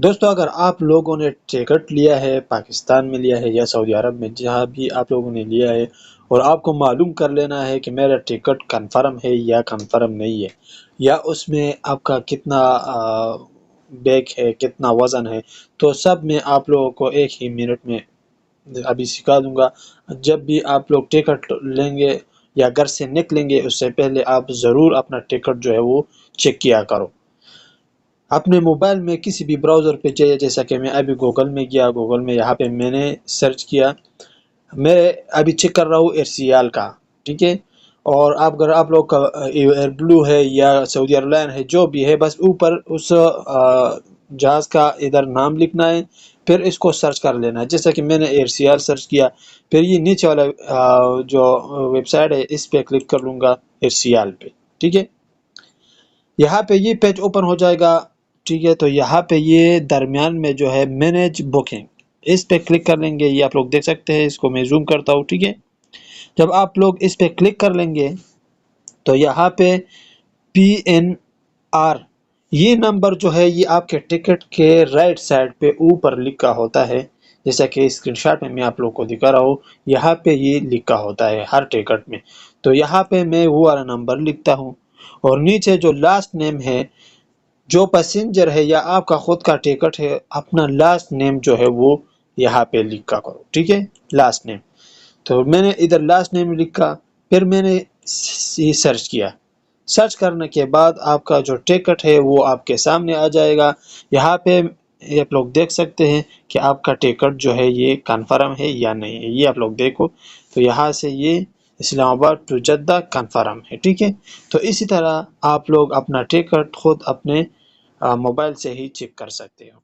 दोस्तों, अगर आप लोगों ने टिकट लिया है, पाकिस्तान में लिया है या सऊदी अरब में, जहाँ भी आप लोगों ने लिया है, और आपको मालूम कर लेना है कि मेरा टिकट कंफर्म है या कंफर्म नहीं है, या उसमें आपका कितना बैग है, कितना वज़न है तो सब मैं आप लोगों को एक ही मिनट में अभी सिखा दूँगा। जब भी आप लोग टिकट लेंगे या घर से निकलेंगे, उससे पहले आप ज़रूर अपना टिकट जो है वो चेक किया करो। अपने मोबाइल में किसी भी ब्राउज़र पे चाहिए, जैसा कि मैं अभी गूगल में गया गूगल में यहाँ पे मैंने सर्च किया। मैं अभी चेक कर रहा हूँ एयरसीएल का, ठीक है? और आप अगर आप लोग का एयर ब्लू है या सऊदी एयरलाइन है, जो भी है, बस ऊपर उस जहाज़ का इधर नाम लिखना है, फिर इसको सर्च कर लेना। है जैसा कि मैंने एयर सर्च किया, फिर ये नीचे वाला जो वेबसाइट है, इस पर क्लिक कर लूँगा एयर पे, ठीक है? यहाँ पे ये पेज ओपन हो जाएगा। ठीक है तो यहाँ पे ये दरमियान में जो है मैनेज बुकिंग इस पे क्लिक कर लेंगे, ये आप लोग देख सकते हैं, इसको मैं जूम करता हूँ, ठीक है? जब आप लोग इस पे क्लिक कर लेंगे तो यहाँ पे पी एन आर ये नंबर जो है, ये आपके टिकट के राइट साइड पे ऊपर लिखा होता है। जैसा कि स्क्रीनशॉट में मैं आप लोग को दिखा रहा हूँ, यहाँ पे ये लिखा होता है हर टिकट में। तो यहाँ पे मैं वो वाला नंबर लिखता हूँ, और नीचे जो लास्ट नेम है जो पैसेंजर है या आपका खुद का टिकट है, अपना लास्ट नेम जो है वो यहाँ पे लिखा करो, ठीक है? लास्ट नेम तो मैंने इधर लास्ट नेम लिखा, फिर मैंने ये सर्च किया। सर्च करने के बाद आपका जो टिकट है वो आपके सामने आ जाएगा। यहाँ पे आप लोग देख सकते हैं कि आपका टिकट जो है ये कन्फर्म है या नहीं है। ये आप लोग देखो। तो यहाँ से ये इस्लामाबाद टू जद्दा कन्फर्म है, ठीक है? तो इसी तरह आप लोग अपना टिकट खुद अपने मोबाइल से ही चेक कर सकते हो।